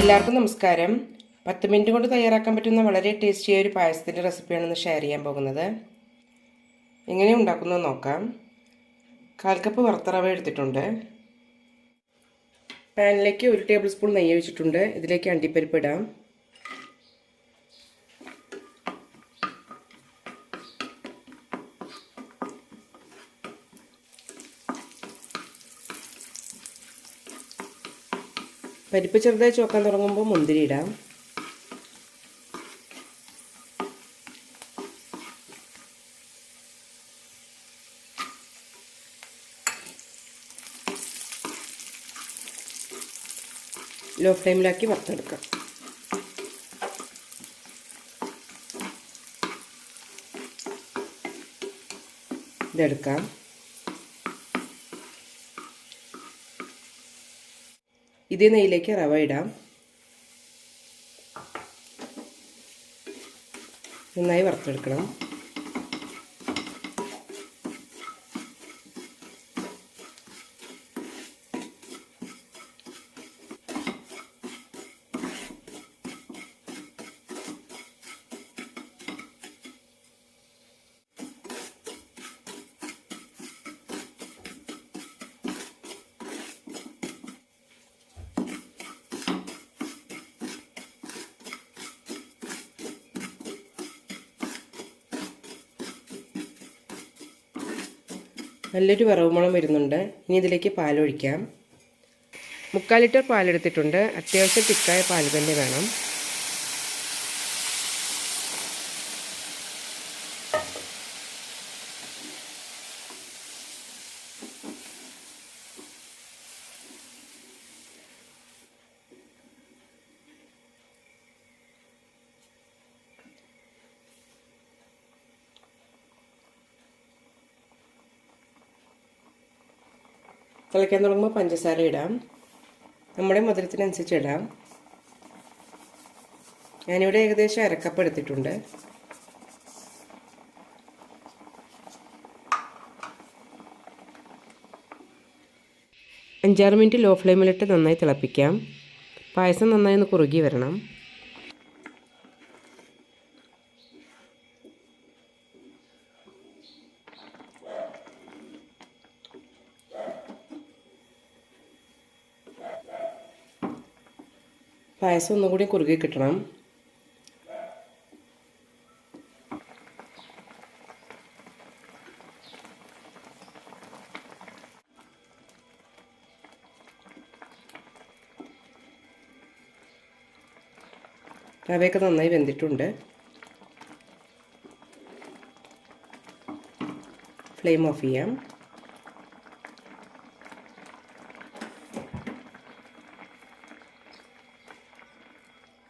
എല്ലാവർക്കും നമസ്കാരം. പത്ത് മിനിറ്റ് കൊണ്ട് തയ്യാറാക്കാൻ പറ്റുന്ന വളരെ ടേസ്റ്റിയായ ഒരു പായസത്തിന്റെ റെസിപ്പിയാണ് ഇന്ന് ഷെയർ ചെയ്യാൻ പോകുന്നത്. എങ്ങനെ ഉണ്ടാക്കുന്നത് നോക്കാം. കാൽ കപ്പ് റവ എടുത്തിട്ടുണ്ട്. പാനിലേക്ക് ഒരു ടേബിൾ സ്പൂൺ നെയ്യ് വെച്ചിട്ടുണ്ട് ഇതിലേക്ക് അണ്ടിപ്പരിപ്പ് ഇടാം. പരിപ്പ് ചെറുതായി ചോക്കാൻ തുടങ്ങുമ്പോൾ മുന്തിരി ഇടാം. ലോ ഫ്ലെയിമിലാക്കി വറുത്തെടുക്കാം. ഇതെടുക്കാം. ഇതേ നെയ്യിലേക്ക് റവ ഇടാം. നന്നായി വറുത്തെടുക്കണം. നല്ലൊരു വറവ് മണം വരുന്നുണ്ട്. ഇനി ഇതിലേക്ക് പാലൊഴിക്കാം. മുക്കാൽ ലിറ്റർ പാലെടുത്തിട്ടുണ്ട്. അത്യാവശ്യം തിക്കായ പാൽ തന്നെ വേണം. തിളയ്ക്കാൻ തുടങ്ങുമ്പോൾ പഞ്ചസാര ഇടാം. നമ്മുടെ മധുരത്തിനനുസരിച്ച് ഇടാം. ഞാനിവിടെ ഏകദേശം അരക്കപ്പ് എടുത്തിട്ടുണ്ട്. അഞ്ചാറ് മിനിറ്റ് ലോ ഫ്ലെയിമിലിട്ട് നന്നായി തിളപ്പിക്കാം. പായസം നന്നായി ഒന്ന് കുറുകി വരണം. പായസം ഒന്നും കൂടി കുറുകി കിട്ടണം. റവയൊക്കെ നന്നായി വെന്തിട്ടുണ്ട്. ഫ്ലെയിം ഓഫ് ചെയ്യാം.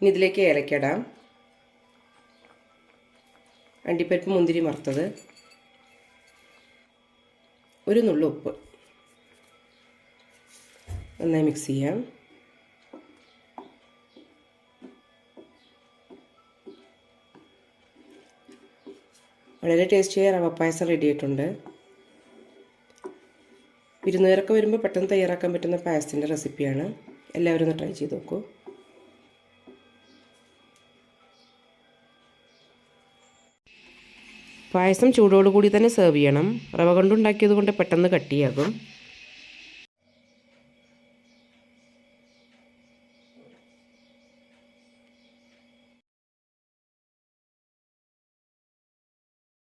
ഇനി ഇതിലേക്ക് ഏലക്കടാം അണ്ടിപ്പരിപ്പ് മുന്തിരി മറുത്തത് ഒരു നുള്ളു ഉപ്പ്. നന്നായി മിക്സ് ചെയ്യാം. വളരെ ടേസ്റ്റിയായ റവ പായസം റെഡി ആയിട്ടുണ്ട്. വിരുന്നുകാരൊക്കെ വരുമ്പോൾ പെട്ടെന്ന് തയ്യാറാക്കാൻ പറ്റുന്ന പായസത്തിന്റെ റെസിപ്പിയാണ് എല്ലാവരും ഒന്ന് ട്രൈ ചെയ്ത് നോക്കൂ. പായസം ചൂടോടുകൂടി തന്നെ സെർവ് ചെയ്യണം. റവ കൊണ്ടുണ്ടാക്കിയത് കൊണ്ട് പെട്ടെന്ന് കട്ടിയാകും.